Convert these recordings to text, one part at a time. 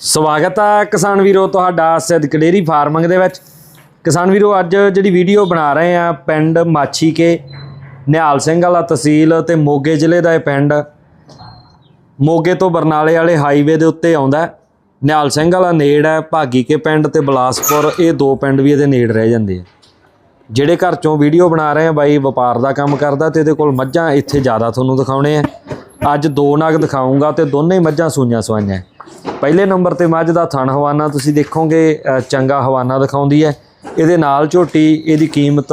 ਸਵਾਗਤ ਹੈ ਕਿਸਾਨ ਵੀਰੋ ਤੁਹਾਡਾ ਸਿੱਧਕ ਡੇਰੀ ਫਾਰਮਿੰਗ ਦੇ ਵਿੱਚ। ਕਿਸਾਨ ਵੀਰੋ, ਅੱਜ ਜਿਹੜੀ ਵੀਡੀਓ ਬਣਾ ਰਹੇ ਆ ਪਿੰਡ ਮਾਛੀ ਕੇ ਨਿਹਾਲ ਸਿੰਘ ਵਾਲਾ ਤਹਿਸੀਲ ਤੇ ਮੋਗੇ ਜ਼ਿਲ੍ਹੇ ਦਾ ਇਹ ਪਿੰਡ। ਮੋਗੇ ਤੋਂ ਬਰਨਾਲੇ ਵਾਲੇ ਹਾਈਵੇ ਦੇ ਉੱਤੇ ਆਉਂਦਾ ਨਿਹਾਲ ਸਿੰਘ ਵਾਲਾ ਨੇੜ ਹੈ ਭਾਗੀ ਕੇ ਪਿੰਡ ਤੇ ਬਲਾਸਪੁਰ, ਇਹ ਦੋ ਪਿੰਡ ਵੀ ਇਹਦੇ ਨੇੜ ਰਹਿ ਜਾਂਦੇ ਆ। ਜਿਹੜੇ ਘਰ ਚੋਂ ਵੀਡੀਓ ਬਣਾ ਰਹੇ ਆ, ਬਾਈ ਵਪਾਰ ਦਾ ਕੰਮ ਕਰਦਾ ਤੇ ਇਹਦੇ ਕੋਲ ਮੱਝਾਂ ਇੱਥੇ ਜ਼ਿਆਦਾ ਤੁਹਾਨੂੰ ਦਿਖਾਉਣੇ ਆ। ਅੱਜ ਦੋ ਨਗ ਦਿਖਾਉਂਗਾ ਤੇ ਦੋਨੇ ਹੀ ਮੱਝਾਂ ਸੂਈਆਂ ਸਵਾਈਆਂ। ਪਹਿਲੇ ਨੰਬਰ ਤੇ ਮੱਝ ਦਾ ਥਣ ਹਵਾਨਾ, ਤੁਸੀਂ ਦੇਖੋਗੇ ਚੰਗਾ ਹਵਾਨਾ ਦਿਖਾਉਂਦੀ ਹੈ। ਇਹਦੇ ਨਾਲ ਝੋਟੀ, ਇਹਦੀ ਕੀਮਤ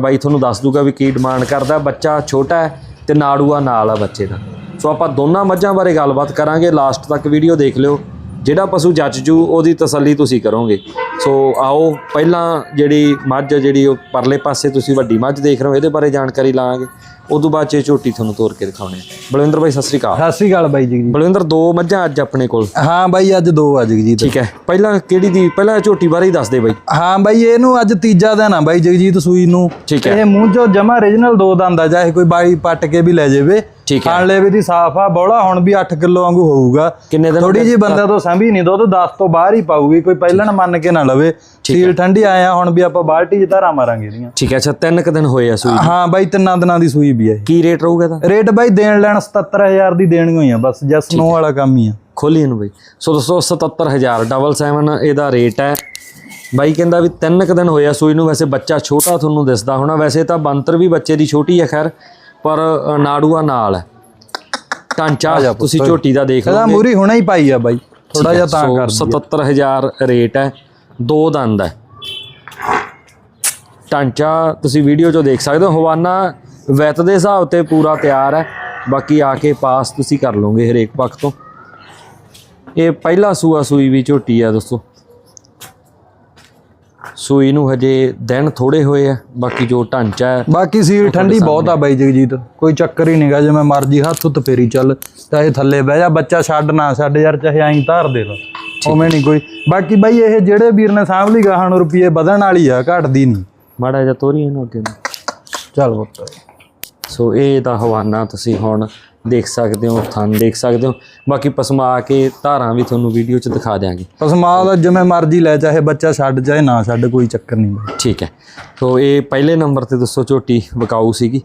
ਬਾਈ ਤੁਹਾਨੂੰ ਦੱਸ ਦੂਗਾ ਵੀ ਕੀ ਡਿਮਾਂਡ ਕਰਦਾ। ਬੱਚਾ ਛੋਟਾ ਹੈ ਤੇ ਨਾੜੂਆ ਨਾਲ ਆ ਬੱਚੇ ਦਾ। ਸੋ ਆਪਾਂ ਦੋਨਾਂ ਮੱਝਾਂ ਬਾਰੇ ਗੱਲਬਾਤ ਕਰਾਂਗੇ। ਲਾਸਟ ਤੱਕ ਵੀਡੀਓ ਦੇਖ ਲਿਓ। ਜਿਹੜਾ ਪਸ਼ੂ ਜੱਜ ਜੂ ਉਹਦੀ ਤਸੱਲੀ ਤੁਸੀਂ ਕਰੋਗੇ। ਸੋ ਆਓ ਪਹਿਲਾਂ ਜਿਹੜੀ ਮੱਝ ਜਿਹੜੀ ਉਹ ਪਰਲੇ ਪਾਸੇ ਤੁਸੀਂ ਵੱਡੀ ਮੱਝ ਦੇਖ ਰਹੇ ਹੋ ਇਹਦੇ ਬਾਰੇ ਜਾਣਕਾਰੀ ਲਾਵਾਂਗੇ ਉਦੋਂ ਬਾਅਦ ਚ ਝੋਟੀ ਤੁਹਾਨੂੰ ਤੋਰ ਕੇ ਦਿਖਾਉਣੇ ਬਲਵਿੰਦਰ ਭਾਈ ਸਤਿ ਸ੍ਰੀ ਅਕਾਲ। ਸਤਿ ਸ੍ਰੀ ਅਕਾਲ ਬਾਈ ਜੀ। ਬਲਵਿੰਦਰ ਦੋ ਮੱਝਾਂ ਅੱਜ ਆਪਣੇ ਕੋਲ। ਹਾਂ ਬਾਈ ਅੱਜ ਦੋ ਆ ਜਗਜੀਤ। ਠੀਕ ਹੈ। ਪਹਿਲਾਂ ਕਿਹੜੀ ਦੀ ਪਹਿਲਾਂ ਝੋਟੀ ਬਾਰੇ ਹੀ ਦੱਸ ਦੇ ਬਾਈ। ਹਾਂ ਬਾਈ ਇਹਨੂੰ ਅੱਜ ਤੀਜਾ ਦਿਨ ਆ ਬਾਈ ਜਗਜੀਤ ਸੂਈ ਨੂੰ। ਠੀਕ ਹੈ। ਇਹ ਮੂੰਹ ਚੋਂ ਜਮਾ origignal ਦੋ ਦੰਦ ਆ ਕੋਈ ਬਾਈ ਪੱਟ ਕੇ ਵੀ ਲੈ ਜਾਵੇ। ਠੀਕ ਹੈ। ਖਾਣ ਵੀ ਦੀ ਸਾਫ਼ ਆ ਬੋਲਾ ਹੁਣ ਵੀ 8 ਕਿਲੋ ਵਾਂਗੂ ਹੋਊਗਾ। ਕਿੰਨੇ ਦਿਨ ਥੋੜੀ ਜੀ ਬੰਦਾ ਤੋਂ ਸੰਭੀ ਨਹੀਂ ਦੁੱਧ 10 ਤੋਂ ਬਾਹਰ ਹੀ ਪਾਊਗੀ ਕੋਈ ਪਹਿਲਣ ਮੰਨ ਕੇ ਨਾ ਲਵੇ। ਸੀਲ ਠੰਡੀ ਆਇਆ ਹੁਣ ਵੀ ਆਪਾਂ ਬਾਲਟੀ 'ਚ ਧਾਰਾਂ ਮਾਰਾਂਗੇ ਇਹਦੀਆਂ। ਠੀਕ ਹੈ ਅੱਛਾ ਤਿੰਨ ਕੁ ਦਿਨ ਹੋਏ ਆ ਸੂਈ ਹਾਂ ਬਾਈ ਤਿੰਨਾਂ ਦਿਨਾਂ ਦੀ ਸੂਈ ਵੀ ਇਹ। ਕੀ ਰੇਟ ਰਹੂਗਾ ਇਹਦਾ? ਰੇਟ ਬਾਈ ਦੇਣ ਲੈਣ 77000 ਦੀ ਦੇਣੀ ਹੋਈ ਆ ਬਸ ਜਸ ਨੋ ਵਾਲਾ ਕੰਮ ਹੀ ਆ। ਖੋਲੀ ਇਹਨੂੰ ਬਾਈ। ਸੋ ਦੋਸਤੋ 77000 ਡਬਲ 7 ਇਹਦਾ ਰੇਟ ਹੈ। ਬਾਈ ਕਹਿੰਦਾ ਵੀ ਤਿੰਨ ਕੁ ਦਿਨ ਹੋਇਆ ਸੂਈ ਨੂੰ ਵੈਸੇ ਬੱਚਾ ਛੋਟਾ ਤੁਹਾਨੂੰ ਦਿਸਦਾ ਹੋਣਾ। ਵੈਸੇ ਤਾਂ ਬੰਤਰ ਵੀ ਬੱਚੇ ਦੀ ਛੋਟੀ ਹੈ ਖੈਰ। ਪਰ ਨਾੜੂਆ ਨਾਲ ਹੈ। ਢਾਂਚਾ ਤੁਸੀਂ ਝੋਟੀ ਦਾ ਦੇਖ ਇਹਦਾ ਲਓ ਮੂਰੀ ਹੁਣੇ ਹੀ ਪਾਈ ਆ ਬਾਈ। ਥੋੜਾ ਜਿਹਾ ਤਾਂ ਕਰ 77000 ਰੇਟ ਹੈ ਦੋ ਦੰਦ ਹੈ। ਢਾਂਚਾ ਤੁਸੀਂ ਵੀਡੀਓ 'ਚੋਂ ਦੇਖ ਸਕਦੇ ਹੋ ਹਵਾਨਾ ਵੈਤ ਦੇ ਹਿਸਾਬ ਤੇ ਪੂਰਾ ਤਿਆਰ ਹੈ। ਬਾਕੀ ਆ ਕੇ ਪਾਸ ਤੁਸੀਂ ਕਰ ਲਓਗੇ ਹਰੇਕ ਪੱਖ ਤੋਂ। ਇਹ ਪਹਿਲਾ ਸੂਆ ਸੂਈ ਵੀ ਝੋਟੀ ਆ ਦੋਸਤੋ। ਸੂਈ ਨੂੰ ਹਜੇ ਦਿਨ ਥੋੜੇ ਹੋਏ ਆ ਬਾਕੀ ਜੋ ਢਾਂਚਾ ਹੈ ਬਾਕੀ ਸੀਲ ਠੰਡੀ ਬਹੁਤ ਆ ਬਾਈ ਜਗਜੀਤ ਕੋਈ ਚੱਕਰ ਹੀ ਨਹੀਂਗਾ ਜਿਵੇਂ ਮਰਜ਼ੀ ਹੱਥ ਉੱਤ ਫੇਰੀ ਚੱਲ ਚਾਹੇ ਥੱਲੇ ਬਹਿ ਜਾ ਬੱਚਾ ਛੱਡ ਨਾ ਛੱਡ ਯਾਰ ਚਾਹੇ ਐਂ ਧਾਰ ਦੇ ਲਾ ਉਵੇਂ ਨਹੀਂ ਕੋਈ। ਬਾਕੀ ਬਾਈ ਇਹ ਜਿਹੜੇ ਵੀਰ ਨੇ ਸਾਂਭ ਲਈ ਗਾਹਾਂ ਨੂੰ ਰੁਪਏ ਵਧਣ ਵਾਲੀ ਆ ਘਟਦੀ ਨਹੀਂ ਮਾੜਾ ਜਿਹਾ ਤੋਰੀ ਇਹਨੂੰ ਅੱਗੇ। ਚੱਲ ਪੁੱਤ। ਸੋ ਇਹ ਤਾਂ ਹਵਾਨਾ ਤੁਸੀਂ ਹੁਣ ਦੇਖ ਸਕਦੇ ਹੋ ਥਣ ਦੇਖ ਸਕਦੇ ਹੋ। ਬਾਕੀ ਪਸਮਾ ਕੇ ਧਾਰਾਂ ਵੀ ਤੁਹਾਨੂੰ ਵੀਡੀਓ 'ਚ ਦਿਖਾ ਦਿਆਂਗੇ। ਪਸਮਾ ਦਾ ਜਿਵੇਂ ਮਰਜ਼ੀ ਲੈ ਚਾਹੇ ਬੱਚਾ ਛੱਡ ਚਾਹੇ ਨਾ ਛੱਡ ਕੋਈ ਚੱਕਰ ਨਹੀਂ। ਠੀਕ ਹੈ। ਸੋ ਇਹ ਪਹਿਲੇ ਨੰਬਰ ਤੇ ਦੱਸੋ ਝੋਟੀ ਵਿਕਾਊ ਸੀਗੀ।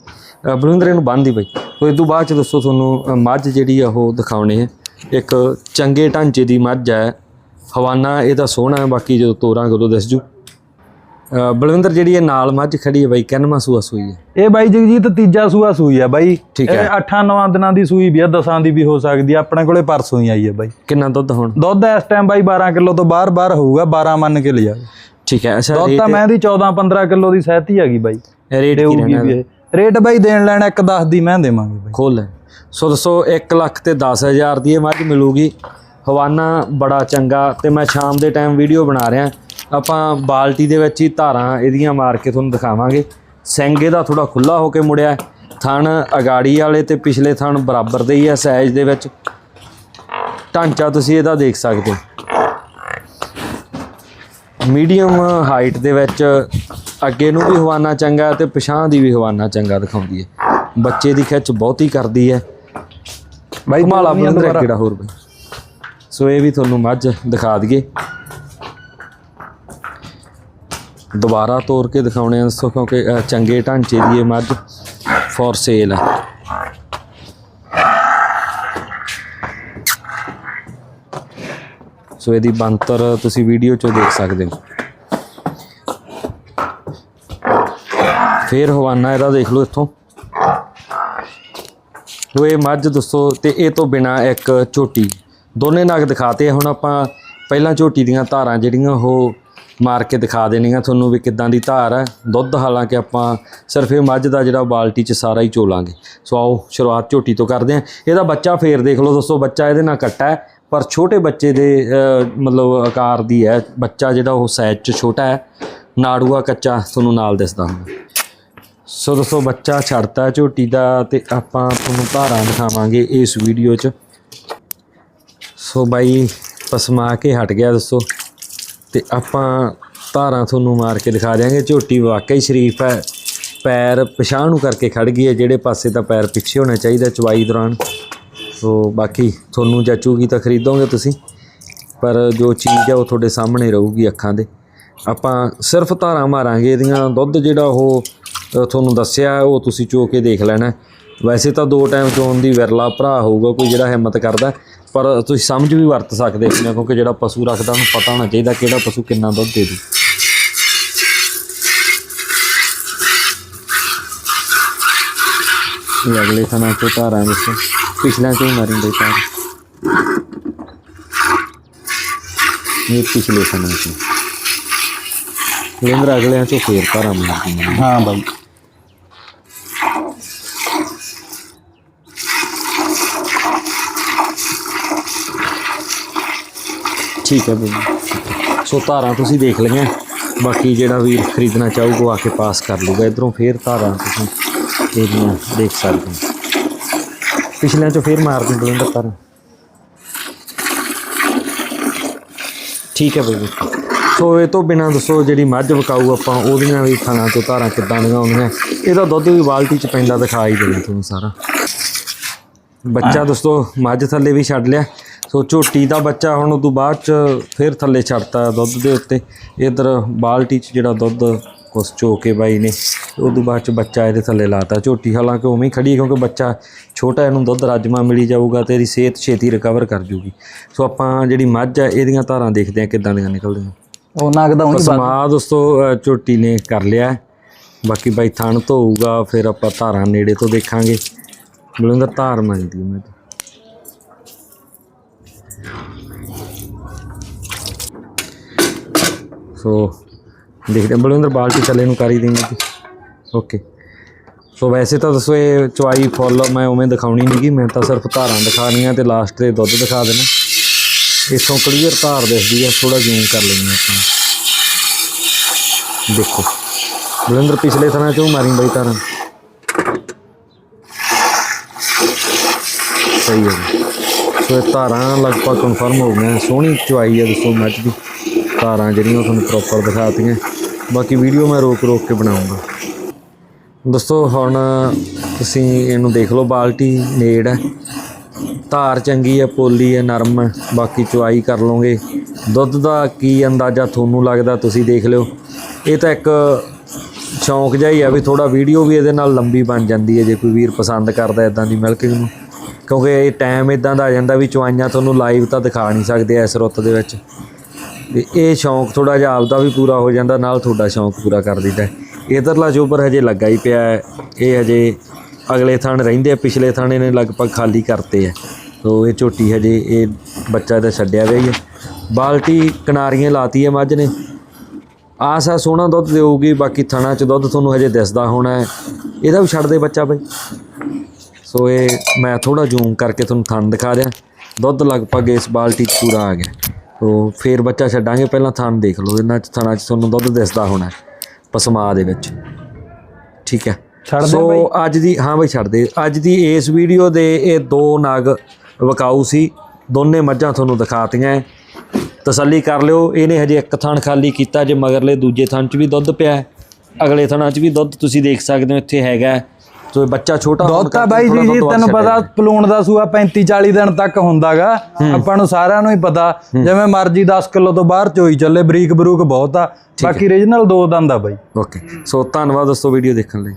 ਬਲਵਿੰਦਰ ਇਹਨੂੰ ਬੰਨ੍ਹਦੀ ਬਈ। ਸੋ ਇਸ ਤੋਂ ਬਾਅਦ ਚ ਦੱਸੋ ਤੁਹਾਨੂੰ ਮੱਝ ਜਿਹੜੀ ਆ ਉਹ ਦਿਖਾਉਣੀ ਹੈ। ਇੱਕ ਚੰਗੇ ਢਾਂਚੇ ਦੀ ਮੱਝ ਹੈ। ਹਵਾਨਾ ਇਹਦਾ ਸੋਹਣਾ ਹੈ ਬਾਕੀ ਜਦੋਂ ਤੋਰਾਂਗੇ ਉਦੋਂ ਦਿਸ ਜੂ। ਬਲਵਿੰਦਰ ਜਿਹੜੀ ਇਹ ਨਾਲ ਮੱਝ ਖੜੀ ਹੈ ਬਈ ਕਿੰਨਵਾਂ ਸੂਆ ਸੂਈ ਹੈ? ਇਹ ਬਾਈ ਜਗਜੀਤ ਤੀਜਾ ਸੂਆ ਸੂਈ ਆ ਬਾਈ। ਠੀਕ ਹੈ। ਇਹ 8-9 ਦਿਨਾਂ ਦੀ ਸੂਈ ਵੀ ਆ 10 ਦੀ ਵੀ ਹੋ ਸਕਦੀ ਆ। ਆਪਣੇ ਕੋਲੇ ਪਰਸੋਂ ਹੀ ਆਈ ਆ ਬਾਈ। ਕਿੰਨਾ ਦੁੱਧ ਹੁਣ? ਦੁੱਧ ਇਸ ਟਾਈਮ ਬਾਈ 12 ਕਿਲੋ ਤੋਂ ਬਾਹਰ ਬਾਹਰ ਹੋਊਗਾ 12 ਮੰਨ ਕੇ ਲਿਆ। ਠੀਕ ਹੈ ਅੱਛਾ ਦੁੱਧ ਤਾਂ ਮੈਂ ਦੀ 14-15 ਕਿਲੋ ਦੀ ਸਹਿਤੀ ਹੈਗੀ ਬਾਈ। ਰੇਟ ਕੀ ਰਹਿਣਾ ਰੇਟ ਬਾਈ ਦੇਣ ਲੈਣ ਇੱਕ 10 ਦੀ ਮੈਂ ਦੇਵਾਂਗੇ ਬਾਈ। ਖੋਲ ਸੋ ਦੱਸੋ 1 ਲੱਖ ਤੇ 10000 ਦੀ ਇਹ ਮੱਝ ਮਿਲੂਗੀ। ਹਵਾਨਾ ਬੜਾ ਚੰਗਾ ਤੇ ਮੈਂ ਸ਼ਾਮ ਦੇ ਟਾਈਮ ਵੀਡੀਓ ਬਣਾ ਰਿਹਾ। ਆਪਾਂ ਬਾਲਟੀ ਦੇ ਵਿੱਚ ਹੀ ਧਾਰਾਂ ਇਹਦੀਆਂ ਮਾਰ ਕੇ ਤੁਹਾਨੂੰ ਦਿਖਾਵਾਂਗੇ। ਸਿੰਗ ਇਹਦਾ ਥੋੜਾ ਖੁੱਲਾ ਹੋ ਕੇ ਮੁੜਿਆ। ਥਣ ਅਗਾੜੀ ਵਾਲੇ ਤੇ ਪਿਛਲੇ ਥਣ ਬਰਾਬਰ ਦੇ ਹੀ ਆ ਸਾਈਜ਼ ਦੇ ਵਿੱਚ। ਢਾਂਚਾ ਤੁਸੀਂ ਇਹਦਾ ਦੇਖ ਸਕਦੇ ਮੀਡੀਅਮ ਹਾਈਟ ਦੇ ਵਿੱਚ ਅੱਗੇ ਨੂੰ ਵੀ ਹਵਾਨਾ ਚੰਗਾ ਤੇ ਪਿਛਾਂ ਦੀ ਵੀ ਹਵਾਨਾ ਚੰਗਾ ਦਿਖਾਉਂਦੀ ਹੈ। ਬੱਚੇ ਦੀ ਖਿੱਚ ਬਹੁਤੀ ਕਰਦੀ ਹੈ। ਬਾਈ ਕਮਾਲਾ ਬਲੰਦਰ ਕਿਹੜਾ ਹੋਰ ਬਈ? ਸੋ ਇਹ ਵੀ ਤੁਹਾਨੂੰ ਮੱਝ ਦਿਖਾ ਦਈਏ। ਦੁਬਾਰਾ ਤੋੜ ਕੇ ਦਿਖਾਉਣੇ ਆ ਦੱਸੋ, ਕਿਉਂਕਿ ਚੰਗੇ ਢਾਂਚੇ ਦੀ ਇਹ ਮੱਝ ਫॉर ਸੇਲ ਹੈ ਸੋ ਇਹਦੀ ਬੰਤਰ ਤੁਸੀਂ ਵੀਡੀਓ 'ਚੋਂ ਦੇਖ ਸਕਦੇ ਹੋ। ਫੇਰ ਹਵਾਨਾ ਇਹਦਾ ਦੇਖ ਲਓ ਇੱਥੋਂ। ਲੋ ਇਹ ਮੱਝ ਦੱਸੋ, ਤੇ ਇਹ ਤੋਂ ਬਿਨਾ ਇੱਕ ਝੋਟੀ। ਦੋਨੇ ਨਗ ਦਿਖਾਤੇ ਹੁਣ ਆਪਾਂ ਪਹਿਲਾਂ ਝੋਟੀ ਦੀਆਂ ਧਾਰਾਂ ਜਿਹੜੀਆਂ ਉਹ ਮਾਰ ਕੇ ਦਿਖਾ ਦੇਣੀਆਂ। ਤੁਹਾਨੂੰ ਵੀ ਕਿੱਦਾਂ ਦੀ ਧਾਰ ਹੈ ਦੁੱਧ ਹਾਲਾਂਕਿ ਆਪਾਂ ਸਿਰਫ ਇਹ ਮੱਝ ਦਾ ਜਿਹੜਾ ਬਾਲਟੀ 'ਚ ਸਾਰਾ ਹੀ ਚੋਲਾਂਗੇ ਸੋ ਆਓ ਸ਼ੁਰੂਆਤ ਝੋਟੀ ਤੋਂ ਕਰਦੇ ਹਾਂ ਇਹਦਾ ਬੱਚਾ ਫੇਰ ਦੇਖ ਲਓ ਦੋਸਤੋ, ਬੱਚਾ ਇਹਦੇ ਨਾਲ ਕੱਟਾ ਹੈ, ਪਰ ਛੋਟੇ ਬੱਚੇ ਦੇ ਮਤਲਬ ਆਕਾਰ ਦੀ ਹੈ। ਬੱਚਾ ਜਿਹੜਾ ਉਹ ਸਾਈਜ਼ 'ਚ ਛੋਟਾ ਹੈ। ਨਾੜੂਆ ਕੱਚਾ ਤੁਹਾਨੂੰ ਨਾਲ ਦਿਸਦਾ ਹੁੰਦਾ। ਸੋ ਦੋਸਤੋ, ਬੱਚਾ ਛੱਡਤਾ ਝੋਟੀ ਦਾ ਤੇ ਆਪਾਂ ਤੁਹਾਨੂੰ ਧਾਰਾਂ ਦਿਖਾਵਾਂਗੇ ਇਸ ਵੀਡੀਓ 'ਚ। ਸੋ ਬਾਈ, ਪਸਮਾ ਕੇ ਹਟ ਗਿਆ ਦੋਸਤੋ ਤੇ ਆਪਾਂ ਧਾਰਾਂ ਤੁਹਾਨੂੰ ਮਾਰ ਕੇ ਦਿਖਾ ਦਿਆਂਗੇ। ਝੋਟੀ ਵਾਕਈ ਸ਼ਰੀਫ ਹੈ। ਪੈਰ ਪਛਾਣ ਨੂੰ ਕਰਕੇ ਖੜ ਗਈ ਹੈ। ਜਿਹੜੇ ਪਾਸੇ ਤਾਂ ਪੈਰ ਪਿੱਛੇ ਹੋਣਾ ਚਾਹੀਦਾ ਚਵਾਈ ਦੌਰਾਨ। ਸੋ ਬਾਕੀ ਤੁਹਾਨੂੰ ਜਚੂਗੀ ਤਾਂ ਖਰੀਦੋਗੇ ਤੁਸੀਂ। ਪਰ ਜੋ ਚੀਜ਼ ਹੈ ਉਹ ਤੁਹਾਡੇ ਸਾਹਮਣੇ ਰਹੂਗੀ ਅੱਖਾਂ ਦੇ ਆਪਾਂ ਸਿਰਫ ਧਾਰਾਂ ਮਾਰਾਂਗੇ। ਇਹਦੀਆਂ ਦੁੱਧ ਜਿਹੜਾ ਉਹ ਤੁਹਾਨੂੰ ਦੱਸਿਆ, ਉਹ ਤੁਸੀਂ ਚੋ ਕੇ ਦੇਖ ਲੈਣਾ। ਵੈਸੇ ਤਾਂ ਦੋ ਟਾਈਮ ਚੋਣ ਦੀ ਵਿਰਲਾ ਭਰਾ ਹੋਊਗਾ, ਕੋਈ ਜਿਹੜਾ ਹਿੰਮਤ ਕਰਦਾ। ਪਰ ਤੁਸੀਂ ਸਮਝ ਵੀ ਵਰਤ ਸਕਦੇ ਹੋ ਕਿਉਂਕਿ ਜਿਹੜਾ ਪਸ਼ੂ ਰੱਖਦਾ, ਉਹਨੂੰ ਪਤਾ ਹੋਣਾ ਚਾਹੀਦਾ ਕਿਹੜਾ ਪਸ਼ੂ ਕਿੰਨਾ ਦੁੱਧ ਦੇ ਦੂ। ਇਹ ਅਗਲੇ ਥਣਾ ਚੋਂ ਧਾਰਾਂ ਵਿੱਚ ਪਿਛਲੇ ਚੋਂ ਮਾਰੀ ਦੇ ਤਾਰ ਇਹ ਪਿਛਲੇ ਥਣਾ ਚੋਂ ਲੇਂਦਰ ਅਗਲੇ ਚੋਂ ਫੇਰ ਧਾਰਾਂ ਮਾਰਦੀ ਹਾਂ ਬਾਈ। ਠੀਕ ਹੈ ਬਈ ਸੋ ਧਾਰਾਂ ਤੁਸੀਂ ਦੇਖ ਲਈਆਂ। ਬਾਕੀ ਜਿਹੜਾ ਵੀਰ ਖਰੀਦਣਾ ਚਾਹੂਗਾ ਆ ਕੇ ਪਾਸ ਕਰ ਲੂਗਾ ਇਧਰੋਂ ਫੇਰ ਧਾਰਾਂ ਤੁਸੀਂ ਇਹਦੀਆਂ ਦੇਖ ਸਕਦੇ ਹੋ। ਪਿਛਲਿਆਂ ਚੋਂ ਫੇਰ ਮਾਰ ਦਿੰਦੇ ਬਲਿੰਦਰ ਧਾਰਾਂ। ਠੀਕ ਹੈ ਬਈ ਸੋ ਇਹ ਤੋਂ ਬਿਨਾਂ ਦੱਸੋ ਜਿਹੜੀ ਮੱਝ ਵਿਕਾਊ ਆਪਾਂ ਉਹਦੀਆਂ ਵੀ ਖਾਣਾ ਤੋਂ ਧਾਰਾਂ ਕਿੱਦਾਂ ਦੀਆਂ ਆਉਂਦੀਆਂ ਇਹਦਾ ਦੁੱਧ ਵੀ ਬਾਲਟੀ 'ਚ ਪੈਂਦਾ ਦਿਖਾ ਹੀ ਦੇਣਾ ਤੁਹਾਨੂੰ ਸਾਰਾ। ਬੱਚਾ ਦੋਸਤੋ ਮੱਝ ਥੱਲੇ ਵੀ ਛੱਡ ਲਿਆ। ਸੋ ਝੋਟੀ ਦਾ ਬੱਚਾ ਹੁਣ ਉਦੋਂ ਬਾਅਦ ਚ ਫਿਰ ਥੱਲੇ ਛੱਡਤਾ ਦੁੱਧ ਦੇ ਉੱਤੇ। ਇਧਰ ਬਾਲਟੀ ਚ ਜਿਹੜਾ ਦੁੱਧ ਕੁਛ ਚੋ ਕੇ ਬਾਈ ਨੇ ਉਦੋਂ ਬਾਅਦ ਚ ਬੱਚਾ ਇਹਦੇ ਥੱਲੇ ਲਾਤਾ। ਝੋਟੀ ਹਾਲਾਂਕਿ ਉਵੇਂ ਹੀ ਖੜੀ ਹੈ ਕਿਉਂਕਿ ਬੱਚਾ ਛੋਟਾ ਇਹਨੂੰ ਦੁੱਧ ਰਾਜਮਾ ਮਿਲੀ ਜਾਊਗਾ ਤੇ ਇਹਦੀ ਸਿਹਤ ਛੇਤੀ ਰਿਕਵਰ ਕਰ ਜੂਗੀ। ਸੋ ਆਪਾਂ ਜਿਹੜੀ ਮੱਝ ਆ ਇਹਦੀਆਂ ਧਾਰਾਂ ਦੇਖਦੇ ਆ ਕਿੱਦਾਂ ਦੀਆਂ ਨਿਕਲਦੀਆਂ। ਉਹ ਨਗਦਾ ਉਹੀ ਸਮਾ ਦੋਸਤੋ ਅ, ਝੋਟੀ ਨੇ ਕਰ ਲਿਆ। ਬਾਕੀ ਬਾਈ ਥਣ ਧੋਊਗਾ ਫਿਰ ਆਪਾਂ ਧਾਰਾਂ ਨੇੜੇ ਤੋਂ ਦੇਖਾਂਗੇ। ਬਲਵਿੰਦਰ ਧਾਰ ਮੰਗਦੀ ਮੈਂ ਸੋ ਦੇਖਦੇ ਬਲਵਿੰਦਰ ਬਾਲਟੀ ਥੱਲੇ ਨੂੰ ਕਰ ਹੀ ਦੇਂਗੇ ਜੀ। ਓਕੇ ਸੋ ਵੈਸੇ ਤਾਂ ਦੱਸੋ ਇਹ ਚਵਾਈ ਫੁੱਲ ਮੈਂ ਉਵੇਂ ਦਿਖਾਉਣੀ ਕਿ ਮੈਂ ਤਾਂ ਸਿਰਫ ਧਾਰਾਂ ਦਿਖਾਉਣੀਆਂ ਤੇ ਲਾਸਟ ਤੇ ਦੁੱਧ ਦਿਖਾ ਦੇਣਾ। ਇਥੋਂ ਕਲੀਅਰ ਧਾਰ ਦਿਸਦੀ ਹੈ ਥੋੜਾ ਜ਼ੂਮ ਕਰ ਲੈਂਦੇ ਹਾਂ ਆਪਾਂ। ਦੇਖੋ। ਬਲਵਿੰਦਰ ਪਿਛਲੇ ਥਾਂ ਚੋਂ ਮਾਰੀ ਬਈ ਧਾਰਾਂ। ਸਹੀ ਹੈ ਸੋ ਇਹ ਧਾਰਾਂ ਲਗਭਗ ਕਨਫਰਮ ਹੋ ਗਈਆਂ, ਸੋਹਣੀ ਚਵਾਈ ਹੈ ਦੱਸੋ ਮੱਝ ਦੀ। ਤਾਰਾਂ ਜਿਹੜੀਆਂ ਉਹ ਤੁਹਾਨੂੰ ਪ੍ਰੋਪਰ ਦਿਖਾਤੀਆਂ। ਬਾਕੀ ਵੀਡੀਓ ਮੈਂ ਰੋਕ ਰੋਕ ਕੇ ਬਣਾਉਂਗਾ। ਦੋਸਤੋ, ਹੁਣ ਤੁਸੀਂ ਇਹਨੂੰ ਦੇਖ ਲਓ, ਬਾਲਟੀ ਨੇੜ ਹੈ। ਧਾਰ ਚੰਗੀ ਹੈ, ਪੋਲੀ ਹੈ, ਨਰਮ ਹੈ। ਬਾਕੀ ਚੁਆਈ ਕਰ ਲਓਗੇ। ਦੁੱਧ ਦਾ ਕੀ ਅੰਦਾਜ਼ਾ ਤੁਹਾਨੂੰ ਲੱਗਦਾ ਤੁਸੀਂ ਦੇਖ ਲਿਓ। ਇਹ ਤਾਂ ਇੱਕ ਸ਼ੌਂਕ ਜਿਹਾ ਹੀ ਆ ਵੀ ਥੋੜਾ ਵੀਡੀਓ ਵੀ ਇਹਦੇ ਨਾਲ ਲੰਬੀ ਬਣ ਜਾਂਦੀ ਹੈ, ਜੇ ਕੋਈ ਵੀਰ ਪਸੰਦ ਕਰਦਾ ਇਦਾਂ ਦੀ ਮਿਲਕਿੰਗ ਨੂੰ। ਕਿਉਂਕਿ ਇਹ ਟਾਈਮ ਇਦਾਂ ਦਾ ਆ ਜਾਂਦਾ ਵੀ ਚੁਆਈਆਂ ਤੁਹਾਨੂੰ ਲਾਈਵ ਤਾਂ ਦਿਖਾ ਨਹੀਂ ਸਕਦੇ ਇਸ ਰੁੱਤ ਦੇ ਵਿੱਚ। ਤੇ ਇਹ ਸ਼ੌਂਕ ਥੋੜਾ ਜਿਹਾ ਆਪਦਾ ਵੀ ਪੂਰਾ ਹੋ ਜਾਂਦਾ, ਨਾਲ ਤੁਹਾਡਾ ਸ਼ੌਂਕ ਪੂਰਾ ਕਰ ਦਿੰਦਾ। ਇਧਰਲਾ ਚੋਪਰ ਹਜੇ ਲੱਗਾ ਹੀ ਪਿਆ ਇਹ ਹਜੇ ਅਗਲੇ ਥਣ ਰਹਿੰਦੇ ਆ, ਪਿਛਲੇ ਥਾਣੇ ਨੇ ਲਗਭਗ ਖਾਲੀ ਕਰਤੇ ਆ। ਸੋ ਇਹ ਝੋਟੀ ਹਜੇ ਇਹ ਬੱਚਾ ਦਾ ਛੱਡਿਆ ਹੋਇਆ ਹੀ ਹੈ ਬਾਲਟੀ ਕਿਨਾਰੀਆਂ ਲਾਤੀ ਹੈ ਮੱਝ ਨੇ। ਆਸ ਆ ਸੋਹਣਾ ਦੁੱਧ ਦੇਊਗੀ, ਬਾਕੀ ਥਣਾ ਚ ਦੁੱਧ ਤੁਹਾਨੂੰ ਹਜੇ ਦਿਸਦਾ ਹੋਣਾ ਹੈ। ਇਹਦਾ ਵੀ ਛੱਡ ਦੇ ਬੱਚਾ ਬਈ। ਸੋ ਇਹ ਮੈਂ ਥੋੜਾ ਜ਼ੂਮ ਕਰਕੇ ਤੁਹਾਨੂੰ ਥਣ ਦਿਖਾ ਦਿਆਂ। ਦੁੱਧ ਲਗਭਗ ਇਸ ਬਾਲਟੀ 'ਚ ਪੂਰਾ ਆ ਗਿਆ। ਸੋ ਫੇਰ ਬੱਚਾ ਛੱਡਾਂਗੇ ਪਹਿਲਾਂ ਥਣ ਦੇਖ ਲਓ ਇਹਨਾਂ 'ਚ ਥਣਾ 'ਚ ਤੁਹਾਨੂੰ ਦੁੱਧ ਦਿਸਦਾ ਹੋਣਾ ਪਸਮਾ ਦੇ ਵਿੱਚ ਠੀਕ ਹੈ ਛੱਡ ਦੇ ਸੋ ਅੱਜ ਦੀ ਹਾਂ ਬਈ ਛੱਡ ਦੇ ਅੱਜ ਦੀ ਇਸ ਵੀਡੀਓ ਦੇ ਇਹ ਦੋ ਨਗ ਵਿਕਾਊ ਸੀ ਦੋਨੇ ਮੱਝਾਂ ਤੁਹਾਨੂੰ ਦਿਖਾਤੀਆਂ। ਤਸੱਲੀ ਕਰ ਲਿਓ ਇਹਨੇ ਹਜੇ ਇੱਕ ਥਣ ਖਾਲੀ ਕੀਤਾ ਜੇ ਮਗਰਲੇ ਦੂਜੇ ਥਣ 'ਚ ਵੀ ਦੁੱਧ ਪਿਆ। ਅਗਲੇ ਥਣਾਂ 'ਚ ਵੀ ਦੁੱਧ ਤੁਸੀਂ ਦੇਖ ਸਕਦੇ ਹੋ ਇੱਥੇ ਹੈਗਾ ਇਹ ਬੱਚਾ ਛੋਟਾ ਹੋਣ ਦੁੱਧ ਤਾਂ ਕਰਕੇ ਬਾਈ ਜੀ ਜੀ ਤੈਨੂੰ ਪਤਾ ਪਲੂਣ ਦਾ ਸੂਆ 35 40 ਦਿਨ ਤੱਕ ਹੁੰਦਾਗਾ। ਆਪਾਂ ਨੂੰ ਸਾਰਿਆਂ ਨੂੰ ਹੀ ਪਤਾ। ਜਿਵੇਂ ਮਰਜ਼ੀ 10 ਕਿਲੋ ਤੋਂ ਬਾਹਰ ਚੋਈ ਚੱਲੇ ਬਰੀਕ ਬਰੂਕ ਬਹੁਤ ਆ। ਬਾਕੀ ਰੀਜਨਲ ਦੋ ਦੰਦ ਆ ਬਾਈ। ਓਕੇ ਸੋ ਧੰਨਵਾਦ ਦੋਸਤੋ ਵੀਡੀਓ ਦੇਖਣ ਲਈ।